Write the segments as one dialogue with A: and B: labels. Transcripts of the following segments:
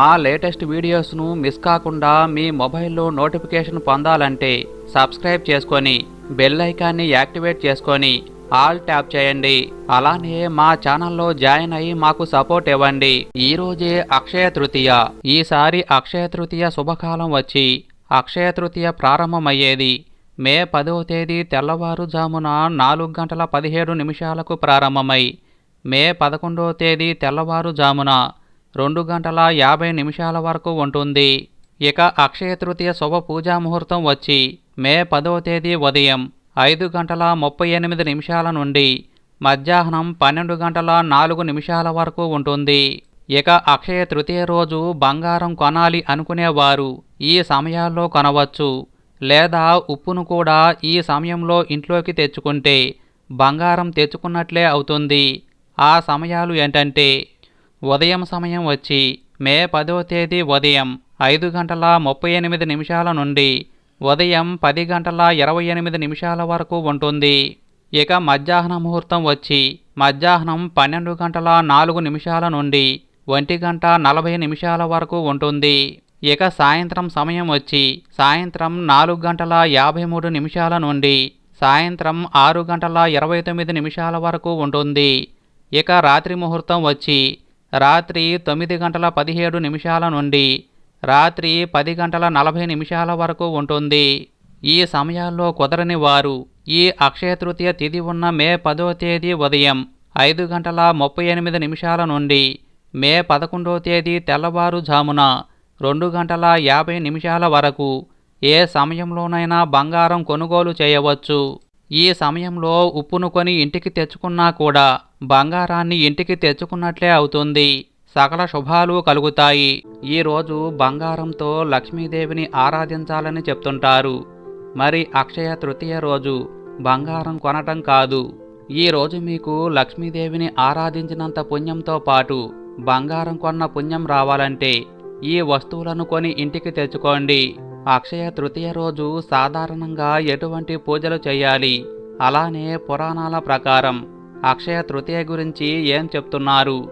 A: మా latest వీడియోస్ను miss కాకుండా మీ మొబైల్లో నోటిఫికేషన్ పొందాలంటే సబ్స్క్రైబ్ చేసుకొని బెల్ ఐకాన్ని యాక్టివేట్ చేసుకొని ఆల్ ట్యాప్ చేయండి. అలానే మా ఛానల్లో జాయిన్ అయ్యి మాకు సపోర్ట్ ఇవ్వండి. ఈరోజే అక్షయ తృతీయ. ఈసారి అక్షయ తృతీయ శుభకాలం వచ్చి అక్షయ తృతీయ ప్రారంభమయ్యేది మే పదవ తేదీ తెల్లవారుజామున నాలుగు గంటల పదిహేడు నిమిషాలకు ప్రారంభమై మే పదకొండవ తేదీ తెల్లవారుజామున రెండు గంటల యాభై నిమిషాల వరకు ఉంటుంది. ఇక అక్షయ తృతీయ శుభ పూజా ముహూర్తం వచ్చి మే పదవ తేదీ ఉదయం ఐదు గంటల ముప్పై ఎనిమిది నిమిషాల నుండి మధ్యాహ్నం పన్నెండు గంటల నాలుగు నిమిషాల వరకు ఉంటుంది. ఇక అక్షయ తృతీయ రోజు బంగారం కొనాలి అనుకునేవారు ఈ సమయాల్లో కొనవచ్చు. లేదా ఉప్పును కూడా ఈ సమయంలో ఇంట్లోకి తెచ్చుకుంటే బంగారం తెచ్చుకున్నట్లే అవుతుంది. ఆ సమయాలు ఏంటంటే ఉదయం సమయం వచ్చి మే పదో తేదీ ఉదయం ఐదు గంటల ముప్పై ఎనిమిది నిమిషాల నుండి ఉదయం పది గంటల ఇరవై ఎనిమిది నిమిషాల వరకు ఉంటుంది. ఇక మధ్యాహ్న ముహూర్తం వచ్చి మధ్యాహ్నం పన్నెండు గంటల నాలుగు నిమిషాల నుండి ఒంటి గంట నలభై నిమిషాల వరకు ఉంటుంది. ఇక సాయంత్రం సమయం వచ్చి సాయంత్రం నాలుగు గంటల యాభై మూడు నిమిషాల నుండి సాయంత్రం ఆరు గంటల ఇరవై తొమ్మిది నిమిషాల వరకు ఉంటుంది. ఇక రాత్రి ముహూర్తం వచ్చి రాత్రి తొమ్మిది గంటల పదిహేడు నిమిషాల నుండి రాత్రి పది గంటల నలభై నిమిషాల వరకు ఉంటుంది. ఈ సమయాల్లో కుదరని వారు ఈ అక్షయ తృతీయ తిథి ఉన్న మే పదో తేదీ ఉదయం ఐదు గంటల ముప్పై ఎనిమిది నిమిషాల నుండి మే పదకొండో తేదీ తెల్లవారుజామున రెండు గంటల యాభై నిమిషాల వరకు ఏ సమయంలోనైనా బంగారం కొనుగోలు చేయవచ్చు. ఈ సమయంలో ఉప్పును కొని ఇంటికి తెచ్చుకున్నా కూడా బంగారాన్ని ఇంటికి తెచ్చుకున్నట్లే అవుతుంది. సకల శుభాలు కలుగుతాయి. ఈరోజు బంగారంతో లక్ష్మీదేవిని ఆరాధించాలని చెప్తుంటారు. మరి అక్షయ తృతీయ రోజు బంగారం కొనటం కాదు. ఈ రోజు మీకు లక్ష్మీదేవిని ఆరాధించినంత పుణ్యంతో పాటు బంగారం కొన్న పుణ్యం రావాలంటే ఈ వస్తువులను కొని ఇంటికి తెచ్చుకోండి. అక్షయ తృతీయ రోజు సాధారణంగా ఎటువంటి పూజలు చేయాలి? అలానే పురాణాల ప్రకారం అక్షయ తృతీయ గురించి ఏం చెప్తున్నారు?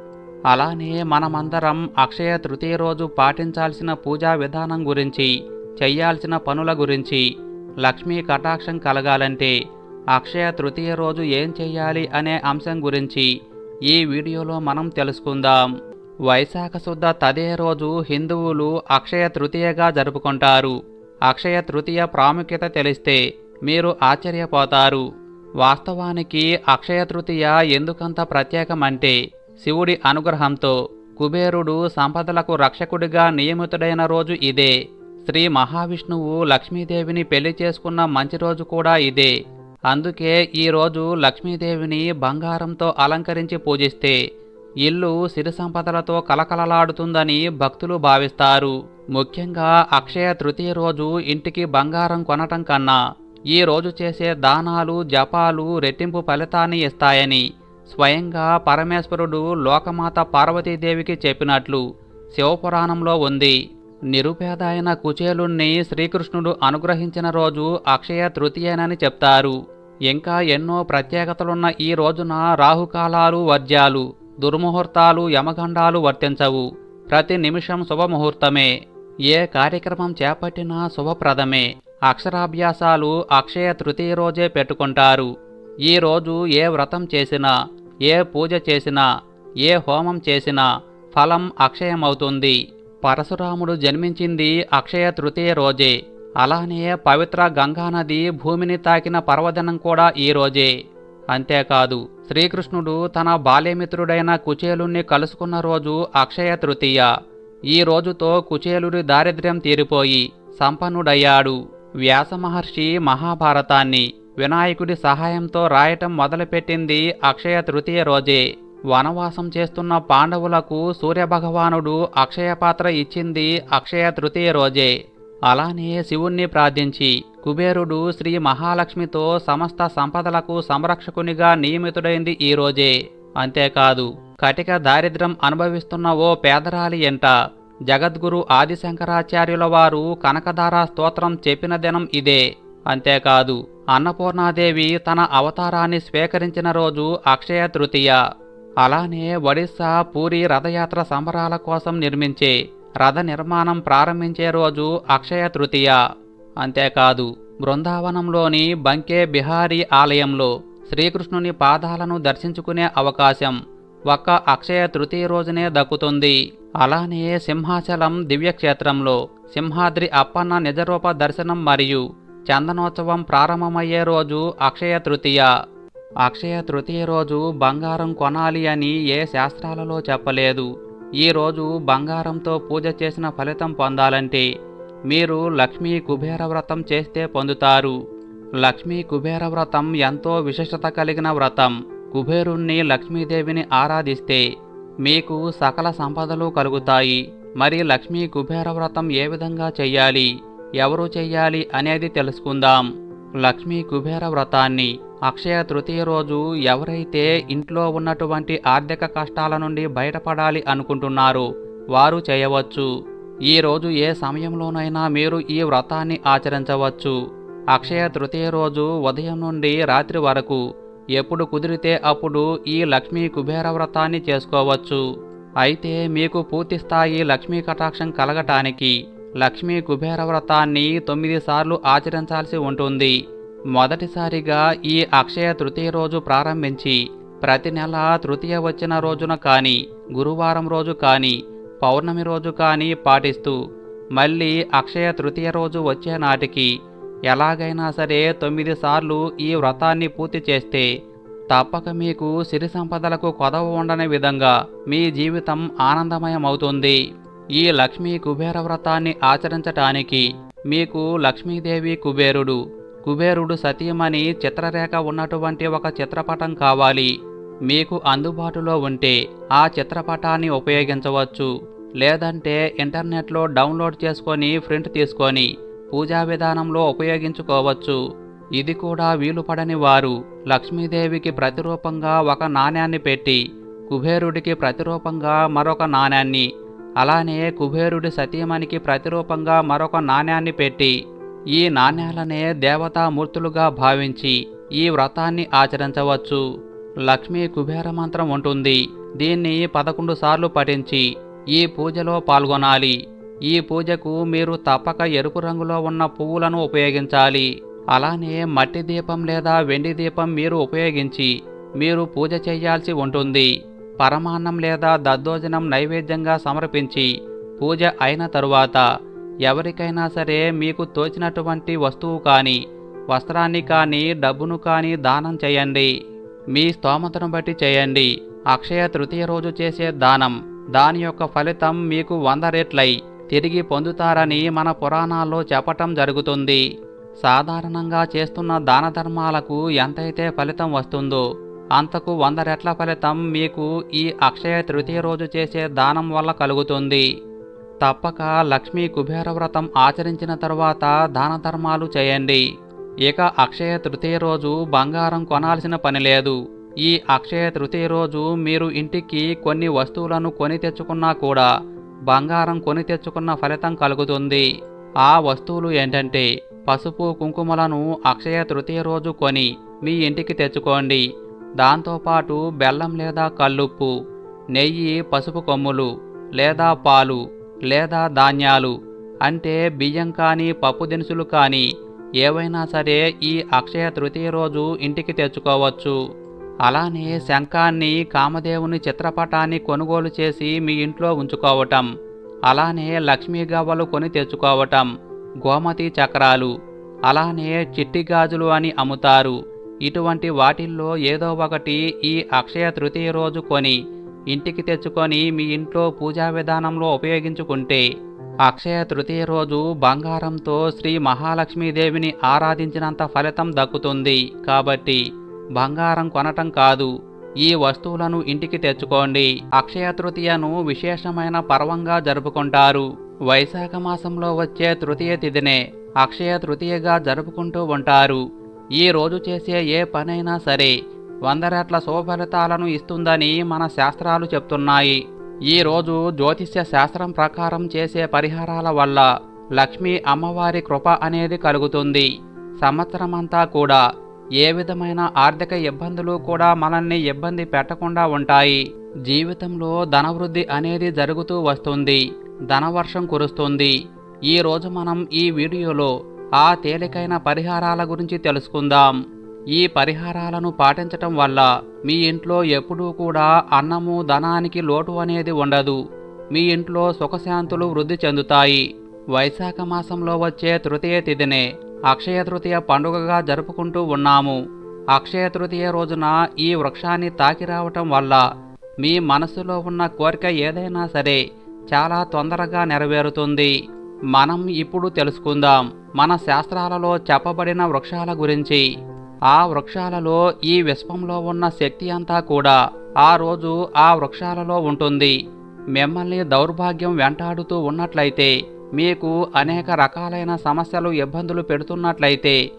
A: అలానే మనమందరం అక్షయ తృతీయ రోజు పాటించాల్సిన పూజా విధానం గురించి చెయ్యాల్సిన పనుల గురించి లక్ష్మీ కటాక్షం కలగాలంటే అక్షయ తృతీయ రోజు ఏం చెయ్యాలి అనే అంశం గురించి ఈ వీడియోలో మనం తెలుసుకుందాం. వైశాఖ శుద్ధ తదే రోజు హిందువులు అక్షయ తృతీయగా జరుపుకుంటారు. అక్షయ తృతీయ ప్రాముఖ్యత తెలిస్తే మీరు ఆశ్చర్యపోతారు. వాస్తవానికి అక్షయ తృతీయ ఎందుకంత ప్రత్యేకమంటే శివుడి అనుగ్రహంతో కుబేరుడు సంపదలకు రక్షకుడిగా నియమితుడైన రోజు ఇదే. శ్రీ మహావిష్ణువు లక్ష్మీదేవిని పెళ్ళి చేసుకున్న మంచి రోజు కూడా ఇదే. అందుకే ఈ రోజు లక్ష్మీదేవిని బంగారంతో అలంకరించి పూజిస్తే ఇల్లు సిరి సంపదలతో కలకలలాడుతుందని భక్తులు భావిస్తారు. ముఖ్యంగా అక్షయ తృతీయ రోజు ఇంటికి బంగారం కొనటం కన్నా ఈ రోజు చేసే దానాలు జపాలు రెట్టింపు ఫలితాన్ని ఇస్తాయని స్వయంగా పరమేశ్వరుడు లోకమాత పార్వతీదేవికి చెప్పినట్లు శివపురాణంలో ఉంది. నిరుపేద అయిన కుచేలుణ్ణి శ్రీకృష్ణుడు అనుగ్రహించిన రోజు అక్షయ తృతీయనని చెప్తారు. ఇంకా ఎన్నో ప్రత్యేకతలున్న ఈ రోజున రాహుకాలాలు వర్జ్యాలు దుర్ముహూర్తాలు యమగండాలు వర్తించవు. ప్రతి నిమిషం శుభముహూర్తమే. ఏ కార్యక్రమం చేపట్టినా శుభప్రదమే. అక్షరాభ్యాసాలు అక్షయ తృతీయ రోజే పెట్టుకుంటారు. ఈ రోజు ఏ వ్రతం చేసినా ఏ పూజ చేసినా ఏ హోమం చేసినా ఫలం అక్షయమవుతుంది. పరశురాముడు జన్మించింది అక్షయ తృతీయ రోజే. అలానే పవిత్ర గంగానది భూమిని తాకిన పర్వదినం కూడా ఈ రోజే. అంతేకాదు శ్రీకృష్ణుడు తన బాల్యమిత్రుడైన కుచేలుణ్ణి కలుసుకున్న రోజు అక్షయ తృతీయ. ఈ రోజుతో కుచేలుడి దారిద్ర్యం తీరిపోయి సంపన్నుడయ్యాడు. వ్యాస మహర్షి మహాభారతాన్ని వినాయకుడి సహాయంతో రాయటం మొదలుపెట్టింది అక్షయ తృతీయ రోజే. వనవాసం చేస్తున్న పాండవులకు సూర్యభగవానుడు అక్షయ పాత్ర ఇచ్చింది అక్షయ తృతీయ రోజే. అలానే శివుణ్ణి ప్రార్థించి కుబేరుడు శ్రీ మహాలక్ష్మితో సమస్త సంపదలకు సంరక్షకునిగా నియమితుడైంది ఈ రోజే. అంతేకాదు కటిక దారిద్ర్యం అనుభవిస్తున్న ఓ పేదరాలి ఎంట జగద్గురు ఆదిశంకరాచార్యుల వారు కనకధార స్తోత్రం చెప్పిన దినం ఇదే. అంతేకాదు అన్నపూర్ణాదేవి తన అవతారాన్ని స్వీకరించిన రోజు అక్షయ తృతీయ. అలానే ఒడిస్సా పూరి రథయాత్ర సంబరాల కోసం నిర్మించే రథ నిర్మాణం ప్రారంభించే రోజు అక్షయ తృతీయ. అంతేకాదు బృందావనంలోని బంకే బిహారీ ఆలయంలో శ్రీకృష్ణుని పాదాలను దర్శించుకునే అవకాశం ఒక్క అక్షయ తృతీయ రోజునే దక్కుతుంది. అలానే సింహాచలం దివ్యక్షేత్రంలో సింహాద్రి అప్పన్న నిజరూప దర్శనం మరియు చందనోత్సవం ప్రారంభమయ్యే రోజు అక్షయ తృతీయ. అక్షయ తృతీయ రోజు బంగారం కొనాలి అని ఏ శాస్త్రాలలో చెప్పలేదు. ఈ రోజు బంగారంతో పూజ చేసిన ఫలితం పొందాలంటే మీరు లక్ష్మీ కుబేర వ్రతం చేస్తే పొందుతారు. లక్ష్మీ కుబేర వ్రతం ఎంతో విశిష్టత కలిగిన వ్రతం. కుబేరుణ్ణి లక్ష్మీదేవిని ఆరాధిస్తే మీకు సకల సంపదలు కలుగుతాయి. మరి లక్ష్మీ కుబేర వ్రతం ఏ విధంగా చెయ్యాలి? ఎవరు చెయ్యాలి అనేది తెలుసుకుందాం. లక్ష్మీ కుబేర వ్రతాన్ని అక్షయ తృతీయ రోజు ఎవరైతే ఇంట్లో ఉన్నటువంటి ఆర్థిక కష్టాల నుండి బయటపడాలి అనుకుంటున్నారో వారు చేయవచ్చు. ఈ రోజు ఏ సమయంలోనైనా మీరు ఈ వ్రతాన్ని ఆచరించవచ్చు. అక్షయ తృతీయ రోజు ఉదయం నుండి రాత్రి వరకు ఎప్పుడు కుదిరితే అప్పుడు ఈ లక్ష్మీ కుబేర వ్రతాన్ని చేసుకోవచ్చు. అయితే మీకు పూర్తి స్థాయి లక్ష్మీ కటాక్షం కలగటానికి లక్ష్మీ కుబేర వ్రతాన్ని తొమ్మిది సార్లు ఆచరించాల్సి ఉంటుంది. మొదటిసారిగా ఈ అక్షయ తృతీయ రోజు ప్రారంభించి ప్రతి నెల తృతీయ వచ్చిన రోజున కానీ గురువారం రోజు కానీ పౌర్ణమి రోజు కానీ పాటిస్తూ మళ్ళీ అక్షయ తృతీయ రోజు వచ్చే నాటికి ఎలాగైనా సరే తొమ్మిది సార్లు ఈ వ్రతాన్ని పూర్తి చేస్తే తప్పక మీకు సిరి సంపదలకు కొదవ ఉండని విధంగా మీ జీవితం ఆనందమయమవుతుంది. ఈ లక్ష్మీ కుబేర వ్రతాన్ని ఆచరించటానికి మీకు లక్ష్మీదేవి కుబేరుడు కుబేరుడు సతీమణి చిత్రరేఖ ఉన్నటువంటి ఒక చిత్రపటం కావాలి. మీకు అందుబాటులో ఉంటే ఆ చిత్రపటాన్ని ఉపయోగించవచ్చు. లేదంటే ఇంటర్నెట్లో డౌన్లోడ్ చేసుకొని ప్రింట్ తీసుకొని పూజా విధానంలో ఉపయోగించుకోవచ్చు. ఇది కూడా వీలుపడని వారు లక్ష్మీదేవికి ప్రతిరూపంగా ఒక నాణ్యాన్ని పెట్టి కుబేరుడికి ప్రతిరూపంగా మరొక నాణ్యాన్ని అలానే కుబేరుడి సతీమణికి ప్రతిరూపంగా మరొక నాణ్యాన్ని పెట్టి ఈ నాణ్యాలనే దేవతామూర్తులుగా భావించి ఈ వ్రతాన్ని ఆచరించవచ్చు. లక్ష్మీ కుబేర మంత్రం ఉంటుంది. దీన్ని పదకొండు సార్లు పఠించి ఈ పూజలో పాల్గొనాలి. ఈ పూజకు మీరు తప్పక ఎరుపు రంగులో ఉన్న పువ్వులను ఉపయోగించాలి. అలానే మట్టి దీపం లేదా వెండి దీపం మీరు ఉపయోగించి మీరు పూజ చేయాల్సి ఉంటుంది. పరమాన్నం లేదా దద్దోజనం నైవేద్యంగా సమర్పించి పూజ అయిన తరువాత ఎవరికైనా సరే మీకు తోచినటువంటి వస్తువు కానీ వస్త్రాన్ని కానీ డబ్బును కానీ దానం చేయండి. మీ స్తోమతను బట్టి చేయండి. అక్షయ తృతీయ రోజు చేసే దానం. దాని యొక్క ఫలితం మీకు వంద రెట్లై తిరిగి పొందుతారని మన పురాణాల్లో చెప్పటం జరుగుతుంది. సాధారణంగా చేస్తున్న దాన ధర్మాలకు ఎంతైతే ఫలితం వస్తుందో అంతకు వంద రెట్ల ఫలితం మీకు ఈ అక్షయ తృతీయ రోజు చేసే దానం వల్ల కలుగుతుంది. తప్పక లక్ష్మీ కుబేర వ్రతం ఆచరించిన తర్వాత దాన ధర్మాలు చేయండి. ఇక అక్షయ తృతీయ రోజు బంగారం కొనాల్సిన పని లేదు. ఈ అక్షయ తృతీయ రోజు మీరు ఇంటికి కొన్ని వస్తువులను కొని తెచ్చుకున్నా కూడా బంగారం కొని తెచ్చుకున్న ఫలితం కలుగుతుంది. ఆ వస్తువులు ఏంటంటే పసుపు కుంకుమలను అక్షయ తృతీయ రోజు కొని మీ ఇంటికి తెచ్చుకోండి. దాంతోపాటు బెల్లం లేదా కల్లుప్పు నెయ్యి పసుపు కొమ్ములు లేదా పాలు లేదా ధాన్యాలు అంటే బియ్యం కానీ పప్పు దినుసులు కానీ ఏవైనా సరే ఈ అక్షయ తృతీయ రోజు ఇంటికి తెచ్చుకోవచ్చు. అలానే శంఖాన్ని కామదేవుని చిత్రపటాన్ని కొనుగోలు చేసి మీ ఇంట్లో ఉంచుకోవటం. అలానే లక్ష్మీ గవ్వలు కొని తెచ్చుకోవటం. గోమతి చక్రాలు. అలానే చిట్టి గాజులు అని అమ్ముతారు. ఇటువంటి వాటిల్లో ఏదో ఒకటి ఈ అక్షయ తృతీయ రోజు కొని ఇంటికి తెచ్చుకొని మీ ఇంట్లో పూజా విధానంలో ఉపయోగించుకుంటే అక్షయ తృతీయ రోజు బంగారంతో శ్రీ మహాలక్ష్మీదేవిని ఆరాధించినంత ఫలితం దక్కుతుంది. కాబట్టి బంగారం కొనటం కాదు. ఈ వస్తువులను ఇంటికి తెచ్చుకోండి. అక్షయ తృతీయను విశేషమైన పర్వంగా జరుపుకుంటారు. వైశాఖ మాసంలో వచ్చే తృతీయ తిథినే అక్షయ తృతీయగా జరుపుకుంటూ ఉంటారు. ఈ రోజు చేసే ఏ పనైనా సరే వంద రెట్ల శుభఫలితాలను ఇస్తుందని మన శాస్త్రాలు చెప్తున్నాయి. ఈ రోజు జ్యోతిష్య శాస్త్రం ప్రకారం చేసే పరిహారాల వల్ల లక్ష్మీ అమ్మవారి కృప అనేది కలుగుతుంది. సంవత్సరమంతా కూడా ఏ విధమైన ఆర్థిక ఇబ్బందులు కూడా మనల్ని ఇబ్బంది పెట్టకుండా ఉంటాయి. జీవితంలో ధనవృద్ధి అనేది జరుగుతూ వస్తుంది. ధనవర్షం కురుస్తుంది. ఈరోజు మనం ఈ వీడియోలో ఆ తేలికైన పరిహారాల గురించి తెలుసుకుందాం. ఈ పరిహారాలను పాటించటం వల్ల మీ ఇంట్లో ఎప్పుడూ కూడా అన్నము ధనానికి లోటు అనేది ఉండదు. మీ ఇంట్లో సుఖశాంతులు వృద్ధి చెందుతాయి. వైశాఖ మాసంలో వచ్చే తృతీయ తిథినే అక్షయ తృతీయ పండుగగా జరుపుకుంటూ ఉన్నాము. అక్షయ తృతీయ రోజున ఈ వృక్షాన్ని తాకి రావటం వల్ల మీ మనసులో ఉన్న కోరిక ఏదైనా సరే చాలా తొందరగా నెరవేరుతుంది. మనం ఇప్పుడు తెలుసుకుందాం మన శాస్త్రాలలో చెప్పబడిన వృక్షాల గురించి. ఆ వృక్షాలలో ఈ విశ్వంలో ఉన్న శక్తి అంతా కూడా ఆ రోజు ఆ వృక్షాలలో ఉంటుంది. మిమ్మల్ని దౌర్భాగ్యం వెంటాడుతూ ఉన్నట్లయితే మీకు అనేక రకాలైన సమస్యలు ఇబ్బందులు పెడుతున్నట్లయితే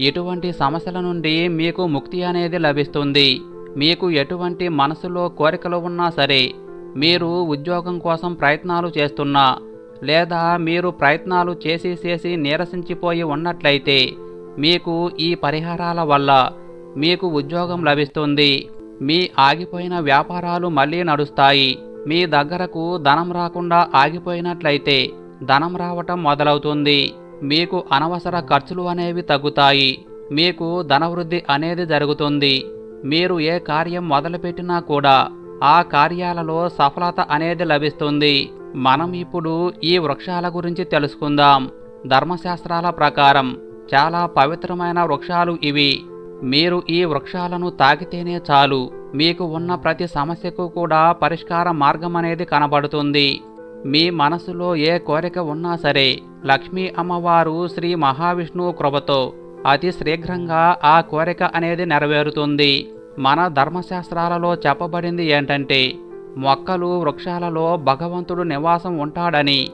A: ఎటువంటి సమస్యల నుండి మీకు ముక్తి అనేది లభిస్తుంది. మీకు ఎటువంటి మనసులో కోరికలు ఉన్నా సరే మీరు ఉద్యోగం కోసం ప్రయత్నాలు చేస్తున్నా లేదా మీరు ప్రయత్నాలు చేసి చేసి నీరసించిపోయి ఉన్నట్లయితే మీకు ఈ పరిహారాల వల్ల మీకు ఉద్యోగం లభిస్తుంది. మీ ఆగిపోయిన వ్యాపారాలు మళ్ళీ నడుస్తాయి. మీ దగ్గరకు ధనం రాకుండా ఆగిపోయినట్లయితే ధనం రావటం మొదలవుతుంది. మీకు అనవసర ఖర్చులు అనేవి తగ్గుతాయి. మీకు ధనవృద్ధి అనేది జరుగుతుంది. మీరు ఏ కార్యం మొదలుపెట్టినా కూడా ఆ కార్యాలలో సఫలత అనేది లభిస్తుంది. మనం ఇప్పుడు ఈ వృక్షాల గురించి తెలుసుకుందాం. ధర్మశాస్త్రాల ప్రకారం చాలా పవిత్రమైన వృక్షాలు ఇవి. మీరు ఈ వృక్షాలను తాకితేనే చాలు. మీకు ఉన్న ప్రతి సమస్యకు కూడా పరిష్కార మార్గం అనేది కనబడుతుంది. మీ మనసులో ఏ కోరిక ఉన్నా సరే లక్ష్మీ అమ్మవారు శ్రీ మహావిష్ణువు కృపతో అతి శీఘ్రంగా ఆ కోరిక అనేది నెరవేరుతుంది. మన ధర్మశాస్త్రాలలో చెప్పబడింది ఏంటంటే మొక్కలు వృక్షాలలో భగవంతుడు నివాసం ఉంటాడని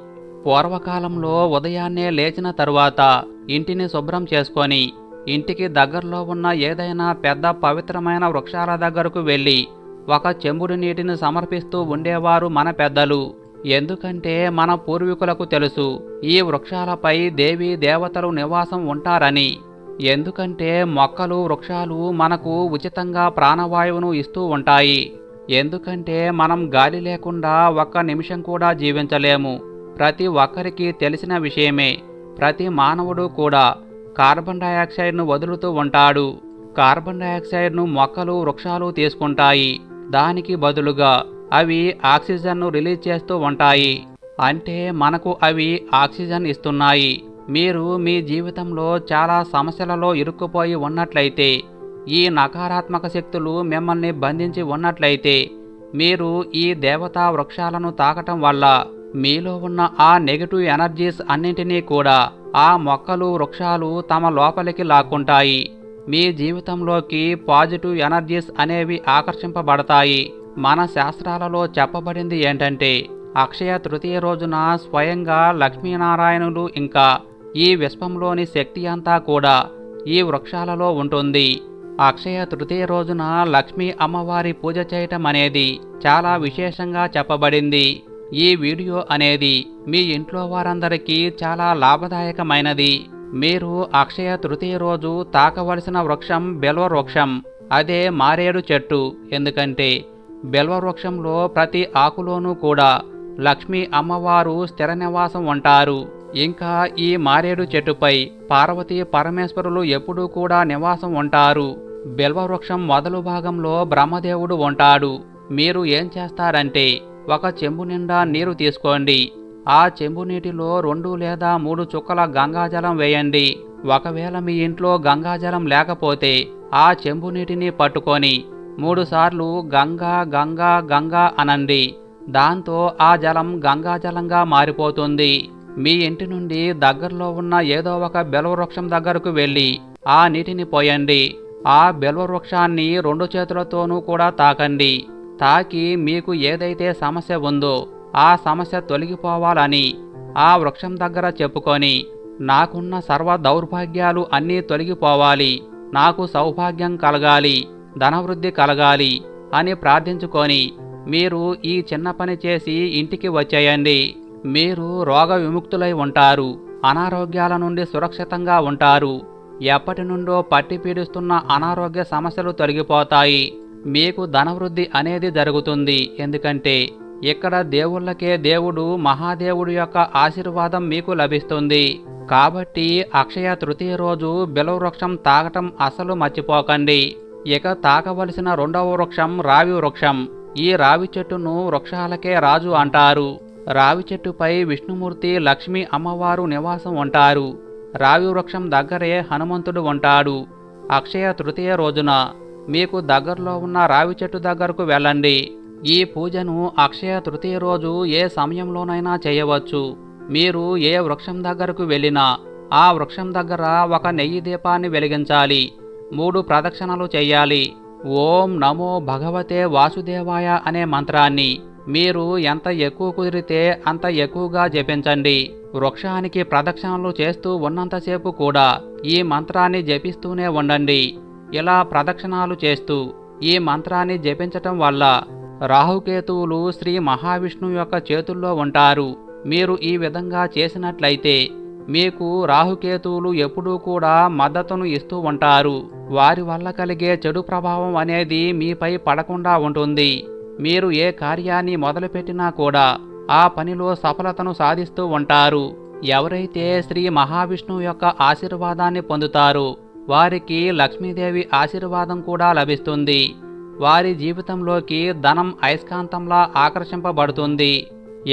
A: పూర్వకాలంలో ఉదయాన్నే లేచిన తరువాత ఇంటిని శుభ్రం చేసుకొని ఇంటికి దగ్గరలో ఉన్న ఏదైనా పెద్ద పవిత్రమైన వృక్షాల దగ్గరకు వెళ్ళి ఒక చెంబుడు నీటిని సమర్పిస్తూ ఉండేవారు మన పెద్దలు. ఎందుకంటే మన పూర్వీకులకు తెలుసు ఈ వృక్షాలపై దేవీ దేవతలు నివాసం ఉంటారని. ఎందుకంటే మొక్కలు వృక్షాలు మనకు ఉచితంగా ప్రాణవాయువును ఇస్తూ ఉంటాయి. ఎందుకంటే మనం గాలి లేకుండా ఒక్క నిమిషం కూడా జీవించలేము. ప్రతి ఒక్కరికి తెలిసిన విషయమే. ప్రతి మానవుడు కూడా కార్బన్ డయాక్సైడ్ను వదులుతూ ఉంటాడు. కార్బన్ డయాక్సైడ్ను మొక్కలు వృక్షాలు తీసుకుంటాయి. దానికి బదులుగా అవి ఆక్సిజన్ను రిలీజ్ చేస్తూ ఉంటాయి. అంటే మనకు అవి ఆక్సిజన్ ఇస్తున్నాయి. మీరు మీ జీవితంలో చాలా సమస్యలలో ఇరుక్కుపోయి ఉన్నట్లయితే ఈ నకారాత్మక శక్తులు మిమ్మల్ని బంధించి ఉన్నట్లయితే మీరు ఈ దేవతా వృక్షాలను తాకటం వల్ల మీలో ఉన్న ఆ నెగటివ్ ఎనర్జీస్ అన్నింటినీ కూడా ఆ మొక్కలు వృక్షాలు తమ లోపలికి లాక్కుంటాయి. మీ జీవితంలోకి పాజిటివ్ ఎనర్జీస్ అనేవి ఆకర్షింపబడతాయి. మన శాస్త్రాలలో చెప్పబడింది ఏంటంటే అక్షయ తృతీయ రోజున స్వయంగా లక్ష్మీనారాయణులు ఇంకా ఈ విశ్వంలోని శక్తి అంతా కూడా ఈ వృక్షాలలో ఉంటుంది. అక్షయ తృతీయ రోజున లక్ష్మీ అమ్మవారి పూజ చేయటం అనేది చాలా విశేషంగా చెప్పబడింది. ఈ వీడియో అనేది మీ ఇంట్లో వారందరికీ చాలా లాభదాయకమైనది. మీరు అక్షయ తృతీయ రోజు తాకవలసిన వృక్షం బెల్వ వృక్షం అదే మారేడు చెట్టు ఎందుకంటే బెల్వ వృక్షంలో ప్రతి ఆకులోనూ కూడా లక్ష్మీ అమ్మవారు స్థిర నివాసం ఉంటారు. ఇంకా ఈ మారేడు చెట్టుపై పార్వతీ పరమేశ్వరులు ఎప్పుడూ కూడా నివాసం ఉంటారు. బెల్వవృక్షం మొదలు భాగంలో బ్రహ్మదేవుడు ఉంటాడు. మీరు ఏం చేస్తారంటే ఒక చెంబు నిండా నీరు తీసుకోండి. ఆ చెంబు నీటిలో రెండు లేదా మూడు చుక్కల గంగాజలం వేయండి. ఒకవేళ మీ ఇంట్లో గంగాజలం లేకపోతే ఆ చెంబు నీటిని పట్టుకొని మూడుసార్లు గంగా గంగా గంగా అనండి దాంతో ఆ జలం గంగాజలంగా మారిపోతుంది. మీ ఇంటి నుండి దగ్గరలో ఉన్న ఏదో ఒక బెలవృక్షం దగ్గరకు వెళ్ళి ఆ నీటిని పోయండి. ఆ బెలవృక్షాన్ని రెండు చేతులతోనూ కూడా తాకండి. తాకి మీకు ఏదైతే సమస్య ఉందో ఆ సమస్య తొలగిపోవాలని ఆ వృక్షం దగ్గర చెప్పుకొని నాకున్న సర్వ దౌర్భాగ్యాలు అన్నీ తొలగిపోవాలి. నాకు సౌభాగ్యం కలగాలి. ధనవృద్ధి కలగాలి అని ప్రార్థించుకొని మీరు ఈ చిన్న పని చేసి ఇంటికి వచ్చేయండి. మీరు రోగ విముక్తులై ఉంటారు అనారోగ్యాల నుండి సురక్షితంగా ఉంటారు. ఎప్పటి నుండో పట్టి పీడిస్తున్న అనారోగ్య సమస్యలు తొలగిపోతాయి. మీకు ధనవృద్ధి అనేది జరుగుతుంది. ఎందుకంటే ఇక్కడ దేవుళ్ళకే దేవుడు మహాదేవుడు యొక్క ఆశీర్వాదం మీకు లభిస్తుంది. కాబట్టి అక్షయ తృతీయ రోజు బిలవృక్షం తాగటం అసలు మర్చిపోకండి. ఇక తాకవలసిన రెండవ వృక్షం రావి వృక్షం. ఈ రావి చెట్టును వృక్షాలకే రాజు అంటారు. రావి చెట్టుపై విష్ణుమూర్తి లక్ష్మీ అమ్మవారు నివాసం ఉంటారు. రావి వృక్షం దగ్గరే హనుమంతుడు ఉంటాడు. అక్షయ తృతీయ రోజున మీకు దగ్గరలో ఉన్న రావి చెట్టు దగ్గరకు వెళ్ళండి. ఈ పూజను అక్షయ తృతీయ రోజు ఏ సమయంలోనైనా చేయవచ్చు. మీరు ఏ వృక్షం దగ్గరకు వెళ్ళినా ఆ వృక్షం దగ్గర ఒక నెయ్యి దీపాన్ని వెలిగించాలి. మూడు ప్రదక్షిణలు చేయాలి. ఓం నమో భగవతే వాసుదేవాయ అనే మంత్రాన్ని మీరు ఎంత ఎక్కువ కుదిరితే అంత ఎక్కువగా జపించండి. వృక్షానికి ప్రదక్షిణలు చేస్తూ ఉన్నంతసేపు కూడా ఈ మంత్రాన్ని జపిస్తూనే ఉండండి. ఇలా ప్రదక్షిణాలు చేస్తూ ఈ మంత్రాన్ని జపించటం వల్ల రాహుకేతువులు శ్రీ మహావిష్ణువు యొక్క చేతుల్లో ఉంటారు. మీరు ఈ విధంగా చేసినట్లయితే మీకు రాహుకేతువులు ఎప్పుడూ కూడా మద్దతును ఇస్తూ ఉంటారు. వారి వల్ల కలిగే చెడు ప్రభావం అనేది మీపై పడకుండా ఉంటుంది. మీరు ఏ కార్యాన్ని మొదలుపెట్టినా కూడా ఆ పనిలో సఫలతను సాధిస్తూ ఉంటారు. ఎవరైతే శ్రీ మహావిష్ణువు యొక్క ఆశీర్వాదాన్ని పొందుతారో వారికి లక్ష్మీదేవి ఆశీర్వాదం కూడా లభిస్తుంది. వారి జీవితంలోకి ధనం అయస్కాంతంలా ఆకర్షింపబడుతుంది.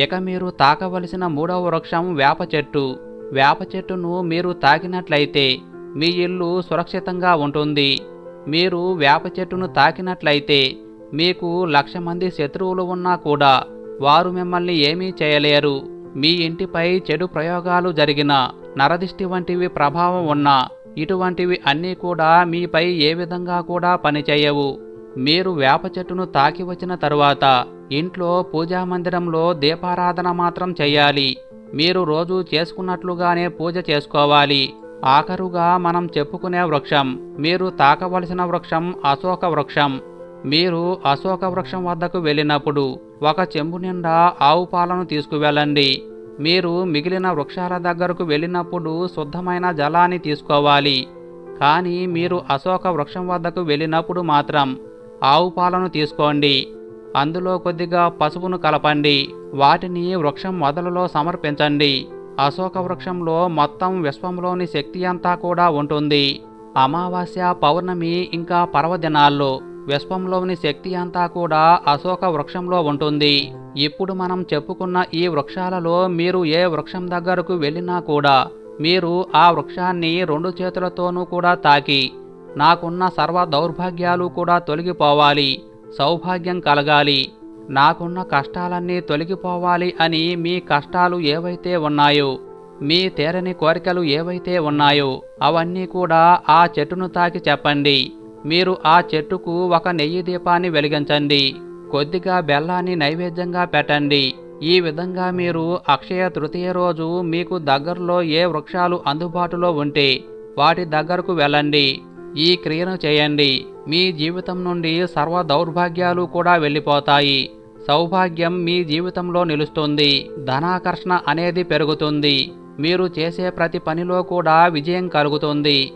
A: ఇక మీరు తాకవలసిన మూడవ వృక్షం వేప చెట్టు. వేప చెట్టును మీరు తాకినట్లయితే మీ ఇల్లు సురక్షితంగా ఉంటుంది. మీరు వేప చెట్టును తాకినట్లయితే మీకు లక్ష మంది శత్రువులు ఉన్నా కూడా వారు మిమ్మల్ని ఏమీ చేయలేరు. మీ ఇంటిపై చెడు ప్రయోగాలు జరిగిన నరదిష్టి వంటివి ప్రభావం ఉన్నా ఇటువంటివి అన్నీ కూడా మీపై ఏ విధంగా కూడా పనిచేయవు. మీరు వేప చెట్టును తాకి వచ్చిన తరువాత ఇంట్లో పూజా మందిరంలో దీపారాధన మాత్రం చేయాలి. మీరు రోజు చేసుకున్నట్లుగానే పూజ చేసుకోవాలి. ఆఖరుగా మనం చెప్పుకునే వృక్షం మీరు తాకవలసిన వృక్షం అశోక వృక్షం. మీరు అశోక వృక్షం వద్దకు వెళ్ళినప్పుడు ఒక చెంబు నిండా ఆవు పాలను తీసుకువెళ్ళండి. మీరు మిగిలిన వృక్షాల దగ్గరకు వెళ్ళినప్పుడు శుద్ధమైన జలాన్ని తీసుకోవాలి. కానీ మీరు అశోక వృక్షం వద్దకు వెళ్ళినప్పుడు మాత్రం ఆవు పాలను తీసుకోండి. అందులో కొద్దిగా పసుపును కలపండి. వాటిని వృక్షం మొదలలో సమర్పించండి. అశోక వృక్షంలో మొత్తం విశ్వంలోని శక్తి అంతా కూడా ఉంటుంది. అమావాస్య పౌర్ణమి ఇంకా పర్వదినాల్లో విశ్వంలోని శక్తి అంతా కూడా అశోక వృక్షంలో ఉంటుంది. ఇప్పుడు మనం చెప్పుకున్న ఈ వృక్షాలలో మీరు ఏ వృక్షం దగ్గరకు వెళ్ళినా కూడా మీరు ఆ వృక్షాన్ని రెండు చేతులతోనూ కూడా తాకి నాకున్న సర్వ దౌర్భాగ్యాలు కూడా తొలగిపోవాలి. సౌభాగ్యం కలగాలి. నాకున్న కష్టాలన్నీ తొలగిపోవాలి అని మీ కష్టాలు ఏవైతే ఉన్నాయో మీ తేరని కోరికలు ఏవైతే ఉన్నాయో అవన్నీ కూడా ఆ చెట్టును తాకి చెప్పండి. మీరు ఆ చెట్టుకు ఒక నెయ్యి దీపాన్ని వెలిగించండి. కొద్దిగా బెల్లాన్ని నైవేద్యంగా పెట్టండి. ఈ విధంగా మీరు అక్షయ తృతీయ రోజు మీకు దగ్గరలో ఏ వృక్షాలు అందుబాటులో ఉంటే వాటి దగ్గరకు వెళ్ళండి. ఈ క్రియను చేయండి. మీ జీవితం నుండి సర్వ దౌర్భాగ్యాలు కూడా వెళ్ళిపోతాయి. సౌభాగ్యం మీ జీవితంలో నిలుస్తుంది. ధనాకర్షణ అనేది పెరుగుతుంది. మీరు చేసే ప్రతి పనిలో కూడా విజయం కలుగుతుంది.